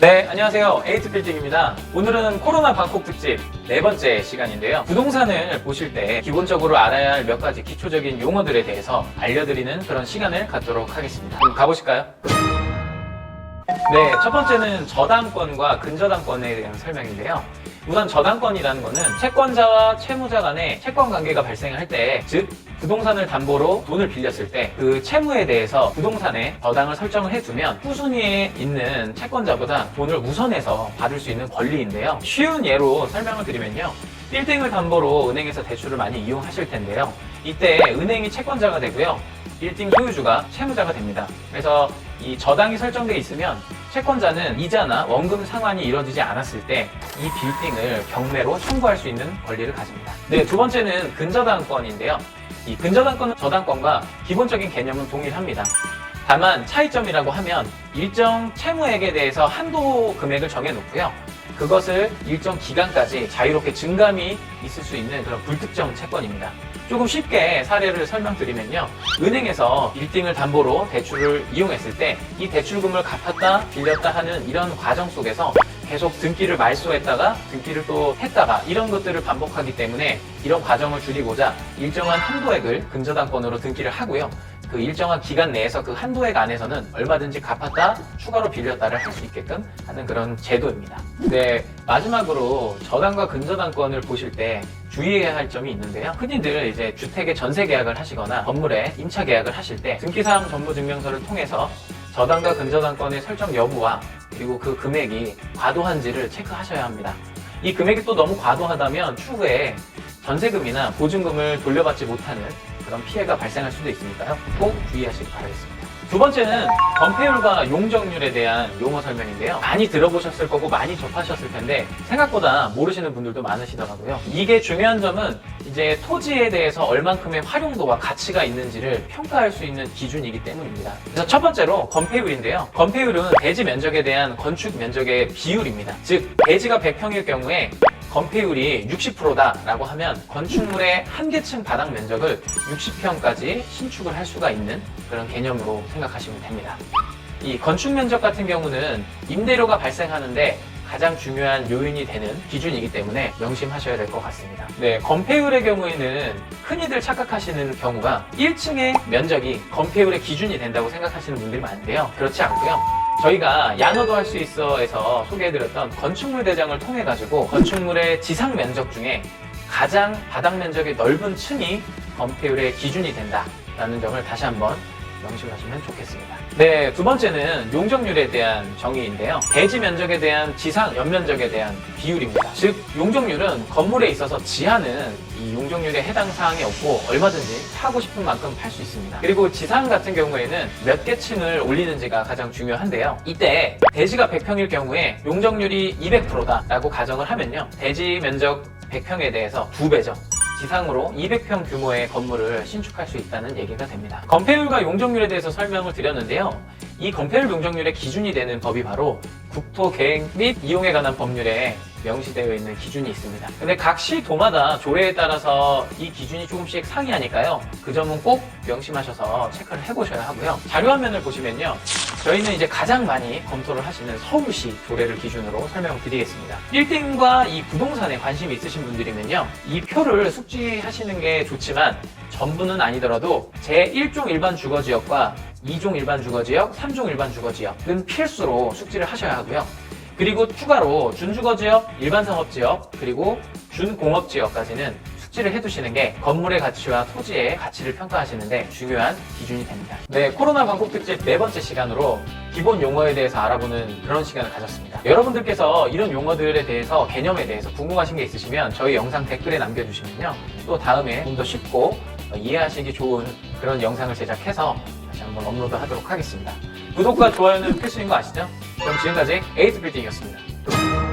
네, 안녕하세요. 에이트 빌딩입니다. 오늘은 코로나 방콕 특집 네 번째 시간인데요. 부동산을 보실 때 기본적으로 알아야 할 몇 가지 기초적인 용어들에 대해서 알려드리는 그런 시간을 갖도록 하겠습니다. 그럼 가보실까요? 네, 첫 번째는 저당권과 근저당권에 대한 설명인데요. 우선 저당권이라는 것은 채권자와 채무자 간의 채권 관계가 발생할 때, 즉 부동산을 담보로 돈을 빌렸을 때 그 채무에 대해서 부동산에 저당을 설정을 해두면 후순위에 있는 채권자보다 돈을 우선해서 받을 수 있는 권리인데요. 쉬운 예로 설명을 드리면요. 빌딩을 담보로 은행에서 대출을 많이 이용하실 텐데요. 이때 은행이 채권자가 되고요. 빌딩 소유주가 채무자가 됩니다. 그래서 이 저당이 설정돼 있으면 채권자는 이자나 원금 상환이 이루어지지 않았을 때 이 빌딩을 경매로 청구할 수 있는 권리를 가집니다. 네, 두 번째는 근저당권인데요. 이 근저당권은 저당권과 기본적인 개념은 동일합니다. 다만 차이점이라고 하면 일정 채무액에 대해서 한도 금액을 정해놓고요. 그것을 일정 기간까지 자유롭게 증감이 있을 수 있는 그런 불특정 채권입니다. 조금 쉽게 사례를 설명드리면요. 은행에서 빌딩을 담보로 대출을 이용했을 때 이 대출금을 갚았다 빌렸다 하는 이런 과정 속에서 계속 등기를 말소했다가 등기를 또 했다가 이런 것들을 반복하기 때문에 이런 과정을 줄이고자 일정한 한도액을 근저당권으로 등기를 하고요. 그 일정한 기간 내에서 그 한도액 안에서는 얼마든지 갚았다 추가로 빌렸다를 할 수 있게끔 하는 그런 제도입니다. 네, 마지막으로 저당과 근저당권을 보실 때 주의해야 할 점이 있는데요. 흔히들 이제 주택의 전세 계약을 하시거나 건물에 임차 계약을 하실 때 등기사항 전부 증명서를 통해서 저당과 근저당권의 설정 여부와 그리고 그 금액이 과도한지를 체크하셔야 합니다. 이 금액이 또 너무 과도하다면 추후에 전세금이나 보증금을 돌려받지 못하는 그런 피해가 발생할 수도 있으니까요. 꼭 주의하시기 바라겠습니다. 두 번째는 건폐율과 용적률에 대한 용어 설명인데요. 많이 들어보셨을 거고 많이 접하셨을 텐데 생각보다 모르시는 분들도 많으시더라고요. 이게 중요한 점은 이제 토지에 대해서 얼만큼의 활용도와 가치가 있는지를 평가할 수 있는 기준이기 때문입니다. 그래서 첫 번째로 건폐율인데요. 건폐율은 대지 면적에 대한 건축 면적의 비율입니다. 즉 대지가 100평일 경우에 건폐율이 60%다라고 하면 건축물의 한 개층 바닥 면적을 60평까지 신축을 할 수가 있는 그런 개념으로 생각 하시면 됩니다. 이 건축 면적 같은 경우는 임대료가 발생하는데 가장 중요한 요인이 되는 기준이기 때문에 명심하셔야 될 것 같습니다. 네, 건폐율의 경우에는 흔히들 착각하시는 경우가 1층의 면적이 건폐율의 기준이 된다고 생각하시는 분들이 많은데요. 그렇지 않고요. 저희가 양어도 할 수 있어에서 소개해드렸던 건축물 대장을 통해 가지고 건축물의 지상 면적 중에 가장 바닥 면적이 넓은 층이 건폐율의 기준이 된다라는 점을 다시 한번 명심하시면 좋겠습니다. 네, 두 번째는 용적률에 대한 정의인데요. 대지 면적에 대한 지상 연면적에 대한 비율입니다. 즉, 용적률은 건물에 있어서 지하는 이 용적률에 해당 사항이 없고 얼마든지 하고 싶은 만큼 팔 수 있습니다. 그리고 지상 같은 경우에는 몇 개 층을 올리는지가 가장 중요한데요. 이때 대지가 100평일 경우에 용적률이 200%다라고 가정을 하면요. 대지 면적 100평에 대해서 두 배죠. 지상으로 200평 규모의 건물을 신축할 수 있다는 얘기가 됩니다. 건폐율과 용적률에 대해서 설명을 드렸는데요. 이 건폐율 용적률의 기준이 되는 법이 바로 국토계획 및 이용에 관한 법률에 명시되어 있는 기준이 있습니다. 근데 각 시도마다 조례에 따라서 이 기준이 조금씩 상이하니까요. 그 점은 꼭 명심하셔서 체크를 해보셔야 하고요. 자료 화면을 보시면요. 저희는 이제 가장 많이 검토를 하시는 서울시 조례를 기준으로 설명을 드리겠습니다. 빌딩과 이 부동산에 관심이 있으신 분들이면요. 이 표를 숙지하시는 게 좋지만 전부는 아니더라도 제1종 일반 주거지역과 2종 일반 주거지역, 3종 일반 주거지역은 필수로 숙지를 하셔야 하고요. 그리고 추가로 준주거지역, 일반상업지역, 그리고 준공업지역까지는 숙지를 해두시는 게 건물의 가치와 토지의 가치를 평가하시는데 중요한 기준이 됩니다. 네, 코로나 방콕 특집 네 번째 시간으로 기본 용어에 대해서 알아보는 그런 시간을 가졌습니다. 여러분들께서 이런 용어들에 대해서 개념에 대해서 궁금하신 게 있으시면 저희 영상 댓글에 남겨주시면요. 또 다음에 좀 더 쉽고 이해하시기 좋은 그런 영상을 제작해서 다시 한번 업로드 하도록 하겠습니다. 구독과 좋아요는 필수인 거 아시죠? 그럼 지금까지 에이트 빌딩이었습니다.